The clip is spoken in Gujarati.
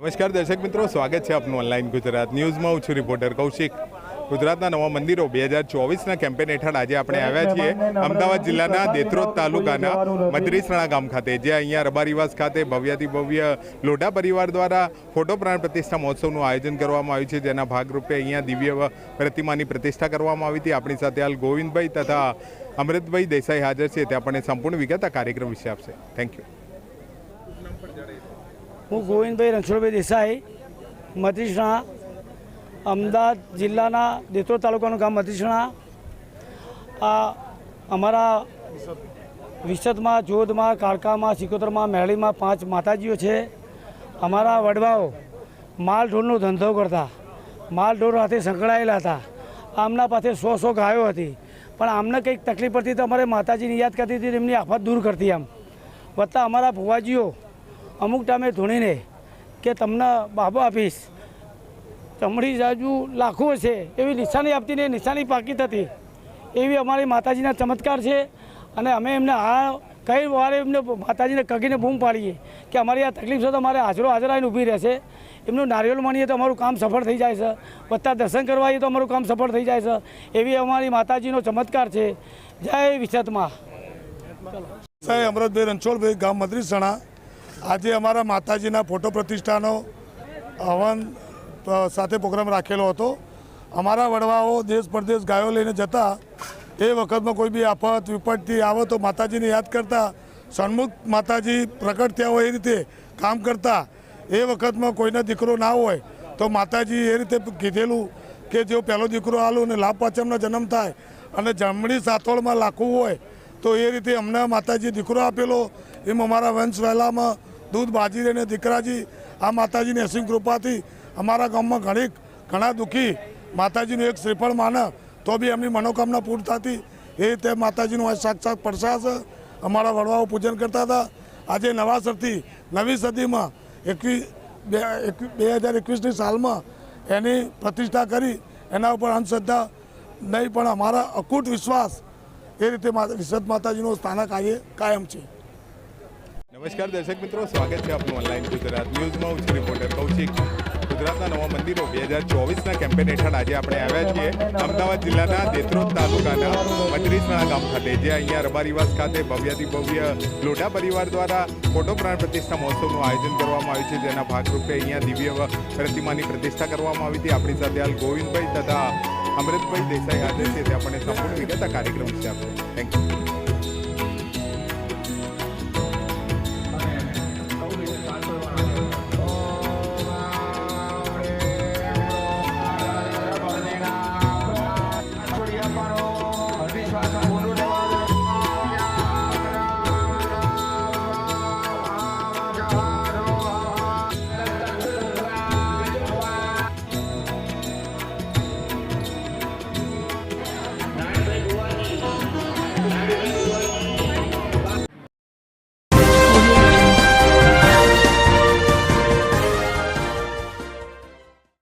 નમસ્કાર દર્શક મિત્રો, સ્વાગત છે આપનું ઓનલાઈન ગુજરાત ન્યૂઝમાં. હું છું રિપોર્ટર કૌશિક. ગુજરાતના નવા મંદિરો બે હજાર ચોવીસના કેમ્પેન હેઠળ આજે આપણે આવ્યા છીએ. અમદાવાદ જિલ્લાના દેત્રોદ તાલુકાના મદરીસણા ગામ ખાતે, જે અહીંયા રબારીવાસ ખાતે ભવ્યાથી ભવ્ય લોઢા પરિવાર દ્વારા ફોટો પ્રાણ પ્રતિષ્ઠા મહોત્સવનું આયોજન કરવામાં આવ્યું છે, જેના ભાગરૂપે અહીંયા દિવ્ય પ્રતિમાની પ્રતિષ્ઠા કરવામાં આવી હતી. આપણી સાથે હાલ ગોવિંદભાઈ તથા અમૃતભાઈ દેસાઈ હાજર છે. તે આપણને સંપૂર્ણ વિગત આ કાર્યક્રમ વિશે આપશે. થેન્ક યુ હું ગોવિંદભાઈ રણછોડભાઈ દેસાઈ મતીસણા અમદાવાદ જિલ્લાના દેત્રોદ તાલુકાનું ગામ મતીસણા આ અમારા વિસદમાં, જોધમાં, કાળકામાં, સિકોતરમાં, મેળીમાં પાંચ માતાજીઓ છે. અમારા વડવાઓ માલ ઢોરનો ધંધો કરતા, માલ ઢોર સાથે સંકળાયેલા હતા. આમના પાસે સો સો ગાયો હતી. પણ આમને કંઈક તકલીફ પડતી તો અમારે માતાજીની યાદ કરતી હતી એમની આફત દૂર કરતી આમ. વત્તા અમારા ભુવાજીઓ અમુક ટાઈમે ધૂણીને કે તમને બાબો આપીશ. ચમડી જાજુ લાખો છે, એવી નિશાની આપતી ને નિશાની પાકી હતી એવી અમારી માતાજીના ચમત્કાર છે અને અમે એમને આ કઈ વારે એમને માતાજીને કગીને બૂમ પાડીએ કે અમારી આ તકલીફ છે તો અમારે હાજરો હાજર આવીને ઊભી રહેશે. એમનું નારિયેલ માણીએ તો અમારું કામ સફળ થઈ જાય છે. વત્તા દર્શન કરવા તો અમારું કામ સફળ થઈ જાય છે. એવી અમારી માતાજીનો ચમત્કાર છે. જય વિશતમાં સાહેબ, અમરતભાઈ રણછોડભાઈ, ગામ મદ્રીસણા. આજે અમારા માતાજીના ફોટો પ્રતિષ્ઠાનો હવન સાથે પ્રોગ્રામ રાખેલો હતો. અમારા વડવાઓ દેશ પરદેશ ગાયો લઈને જતા એ વખતમાં કોઈ બી આફત, વિપત્તિ આવે તો માતાજીને યાદ કરતા, સન્મુખ માતાજી પ્રગટ થયા હોય એ રીતે કામ કરતા, એ વખતમાં કોઈનો દીકરો ના હોય તો માતાજી એ રીતે કીધેલું કે જો પહેલો દીકરો આલું અને લાભ પાચમનો જન્મ થાય અને જમણી સાથોળમાં લાખવું હોય તો એ રીતે અમને માતાજી દીકરો આપેલો. એમ અમારા વંશ વહેલામાં દૂધ બાજી રહીને દીકરાજી, આ માતાજીની અસીમ કૃપાથી અમારા ગામમાં ઘણી ઘણા દુઃખી માતાજીનું એક શ્રીફળ માને, તો બી એમની મનોકામના પૂર્ણ થતી. એ રીતે માતાજીનું આજ સાક્ષાત પ્રસાદ અમારા વડવાઓ પૂજન કરતા હતા. આજે નવા સરથી, નવી સદીમાં એકવીસ બે હજાર એકવીસની સાલમાં એની પ્રતિષ્ઠા કરી. એના ઉપર અંધશ્રદ્ધા નહીં, પણ અમારા અકૂટ વિશ્વાસ એ રીતે વિશદ માતાજીનું સ્થાનક આજે કાયમ છે. નમસ્કાર દર્શક મિત્રો, સ્વાગત છે આપનું ઓનલાઈન ગુજરાત ન્યૂઝમાં. હું છું રિપોર્ટર કૌશિક. ગુજરાતના નવા મંદિરો બે હજાર ચોવીસના કેમ્પેન હેઠળ આજે આપણે આવ્યા છીએ. અમદાવાદ જિલ્લાના દેત્રોદ તાલુકાના મદરીસણા ગામ ખાતે, જે અહીંયા રબારીવાસ ખાતે ભવ્યાથી ભવ્ય લોઢા પરિવાર દ્વારા ફોટો પ્રાણ પ્રતિષ્ઠા મહોત્સવનું આયોજન કરવામાં આવ્યું છે, જેના ભાગરૂપે અહીંયા દિવ્ય પ્રતિમાની પ્રતિષ્ઠા કરવામાં આવી હતી. આપણી સાથે હાલ ગોવિંદભાઈ તથા અમૃતભાઈ દેસાઈ હાજર છે. તે આપણને સંપૂર્ણ વિગત કાર્યક્રમ વિશે આપણે થેન્ક યુ